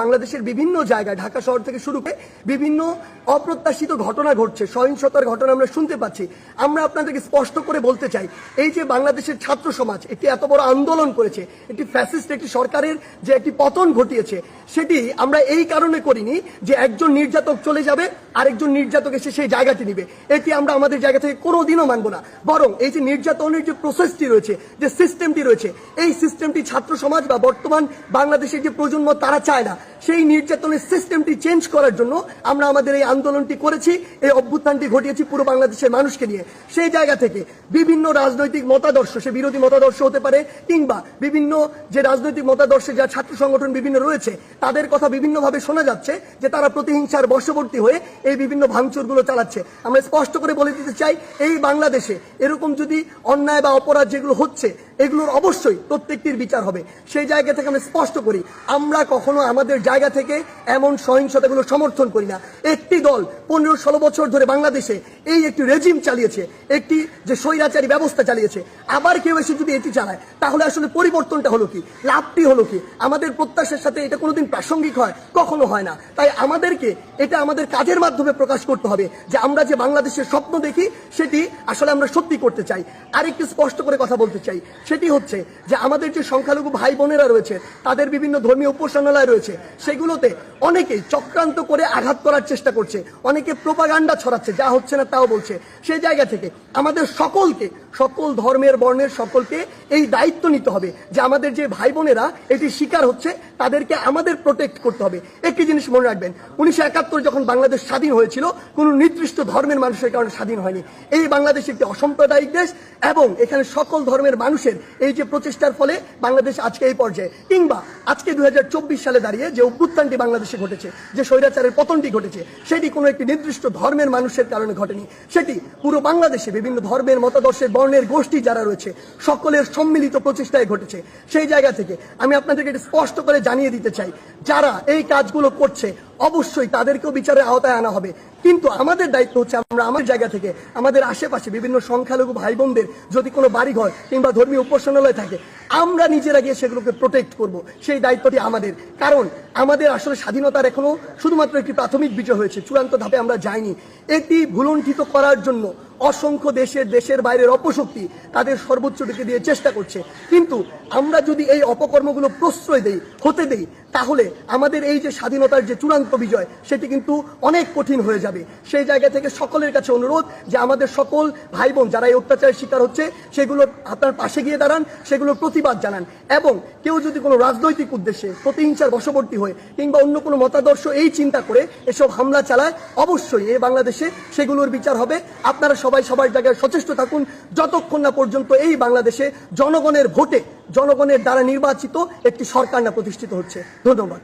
বাংলাদেশের বিভিন্ন জায়গায়, ঢাকা শহর থেকে শুরু করে বিভিন্ন অপ্রত্যাশিত ঘটনা ঘটছে, সহিংসতার ঘটনা আমরা শুনতে পাচ্ছি। আমরা আপনাদেরকে স্পষ্ট করে বলতে চাই, এই যে বাংলাদেশের ছাত্র সমাজ একটি এত বড় আন্দোলন করেছে, একটি ফ্যাসিস্ট, একটি সরকারের যে একটি পতন ঘটিয়েছে, সেটি আমরা এই কারণে করিনি যে একজন নির্যাতক চলে যাবে, আরেকজন নির্যাতক এসে সেই জায়গাটি নিবে। এটি আমরা আমাদের জায়গা থেকে কোনোদিনও মানব না। বরং এই যে নির্যাতনের যে প্রসেসটি রয়েছে, যে সিস্টেমটি রয়েছে, এই সিস্টেমটি ছাত্র সমাজ বা বর্তমান বাংলাদেশের যে প্রজন্ম, তারা চায় না। সেই নির্যাতনের সিস্টেমটি চেঞ্জ করার জন্য আমরা আমাদের এই আন্দোলনটি করেছি, এই অভ্যুত্থানটি ঘটিয়েছি পুরো বাংলাদেশের মানুষকে নিয়ে। সেই জায়গা থেকে বিভিন্ন রাজনৈতিক মতাদর্শ, সে বিরোধী মতাদর্শ হতে পারে কিংবা বিভিন্ন যে রাজনৈতিক মতাদর্শে যা ছাত্র সংগঠন বিভিন্ন রয়েছে, তাদের কথা বিভিন্নভাবে শোনা যাচ্ছে যে তারা প্রতিহিংসার বশবর্তী হয়ে এই বিভিন্ন ভাঙচুরগুলো চালাচ্ছে। আমরা স্পষ্ট করে বলে দিতে চাই, এই বাংলাদেশে এরকম যদি অন্যায় বা অপরাধ যেগুলো হচ্ছে, এগুলোর অবশ্যই প্রত্যেকটির বিচার হবে। সেই জায়গা থেকে আমরা স্পষ্ট করি, আমরা কখনো আমাদের জায়গা থেকে এমন সহিংসতাগুলো সমর্থন করি না। একটি দল পনেরো ষোলো বছর ধরে বাংলাদেশে এই একটি রেজিম চালিয়েছে, একটি যে স্বৈরাচারী ব্যবস্থা চালিয়েছে। আবার কেউ এসে যদি এটি চালায়, তাহলে আসলে পরিবর্তনটা হলো কি? লাভটি হলো কি? আমাদের প্রত্যাশার সাথে এটা কোনোদিন প্রাসঙ্গিক হয়? কখনো হয় না। তাই আমাদেরকে এটা আমাদের কাজের মাধ্যমে প্রকাশ করতে হবে যে আমরা যে বাংলাদেশের স্বপ্ন দেখি, সেটি আসলে আমরা সত্যি করতে চাই। আরেকটু স্পষ্ট করে কথা বলতে চাই। সেটি হচ্ছে যে আমাদের যে সংখ্যালঘু ভাই বোনেরা রয়েছে, তাদের বিভিন্ন ধর্মীয় উপাসনালয় রয়েছে সেগুলোতে অনেকে চক্রান্ত করে আঘাত করার চেষ্টা করছে, অনেকে প্রোপাগান্ডা ছড়াচ্ছে, যা হচ্ছে না তাও বলছে। সে জায়গা থেকে আমাদের সকলকে, সকল ধর্মের বর্ণের সকলকে এই দায়িত্ব নিতে হবে যে আমাদের যে ভাই বোনেরা এটি শিকার হচ্ছে তাদেরকে আমাদের প্রোটেক্ট করতে হবে। একটি জিনিস মনে রাখবেন, উনিশশো একাত্তর যখন বাংলাদেশ স্বাধীন হয়েছিল, কোনো নির্দিষ্ট ধর্মের মানুষের কারণে স্বাধীন হয়নি। এই বাংলাদেশ একটি অসাম্প্রদায়িক দেশ এবং এখানে সকল ধর্মের মানুষের এই যে প্রচেষ্টার ফলে বাংলাদেশ আজকে এই পর্যায়ে। কিংবা আজকে দু হাজার চব্বিশ সালে দাঁড়িয়ে যে অভ্যুত্থানটি বাংলাদেশে ঘটেছে, যে স্বৈরাচারের পতনটি ঘটেছে, সেটি কোনো একটি নির্দিষ্ট ধর্মের মানুষের কারণে ঘটেনি। সেটি পুরো বাংলাদেশে বিভিন্ন ধর্মের মতাদর্শের বর্ণের গোষ্ঠী যারা রয়েছে, সকলের সম্মিলিত প্রচেষ্টায় ঘটেছে। সেই জায়গা থেকে আমি আপনাদেরকে এটা স্পষ্ট করে জানিয়ে দিতে চাই। যারা এই কাজগুলো করছে, অবশ্যই তাদেরকেও বিচারের আওতায় আনা হবে। কিন্তু আমাদের দায়িত্ব হচ্ছে আমরা আমার জায়গা থেকে আমাদের আশেপাশে বিভিন্ন সংখ্যালঘু ভাই বোনদের যদি কোনো বাড়িঘর কিংবা ধর্মীয় উপাসনালয় থাকে, আমরা নিজেরা গিয়ে সেগুলোকে প্রোটেক্ট করব। সেই দায়িত্বটি আমাদের। কারণ আমাদের আসলে স্বাধীনতার এখনও শুধুমাত্র একটি প্রাথমিক বিজয় হয়েছে। চূড়ান্ত ধাপে আমরা যাইনি। এটি ভুলণ্ঠিত করার জন্য অসংখ্য দেশের দেশের বাইরের অপশক্তি তাদের সর্বোচ্চটিকে দিয়ে চেষ্টা করছে। কিন্তু আমরা যদি এই অপকর্মগুলো প্রশ্রয় দেই, হতে দেই, তাহলে আমাদের এই যে স্বাধীনতার যে চূড়ান্ত বিজয়, সেটি কিন্তু অনেক কঠিন হয়ে যাবে। সেই জায়গা থেকে সকলের কাছে অনুরোধ যে আমাদের সকল ভাই বোন যারা এই অত্যাচারের শিকার হচ্ছে, সেগুলো আপনার পাশে গিয়ে দাঁড়ান, সেগুলোর প্রতিবাদ জানান। এবং কেউ যদি কোনো রাজনৈতিক উদ্দেশ্যে প্রতিহিংসার বশবর্তী হয়ে, কিংবা অন্য কোনো মতাদর্শ এই চিন্তা করে এসব হামলা চালায়, অবশ্যই এই বাংলাদেশে সেগুলোর বিচার হবে। আপনারা সবাই সবার জায়গায় সচেষ্ট থাকুন। যতক্ষণ না পর্যন্ত এই বাংলাদেশে জনগণের ভোটে, জনগণের দ্বারা নির্বাচিত একটি সরকার না প্রতিষ্ঠিত হচ্ছে। ধন্যবাদ।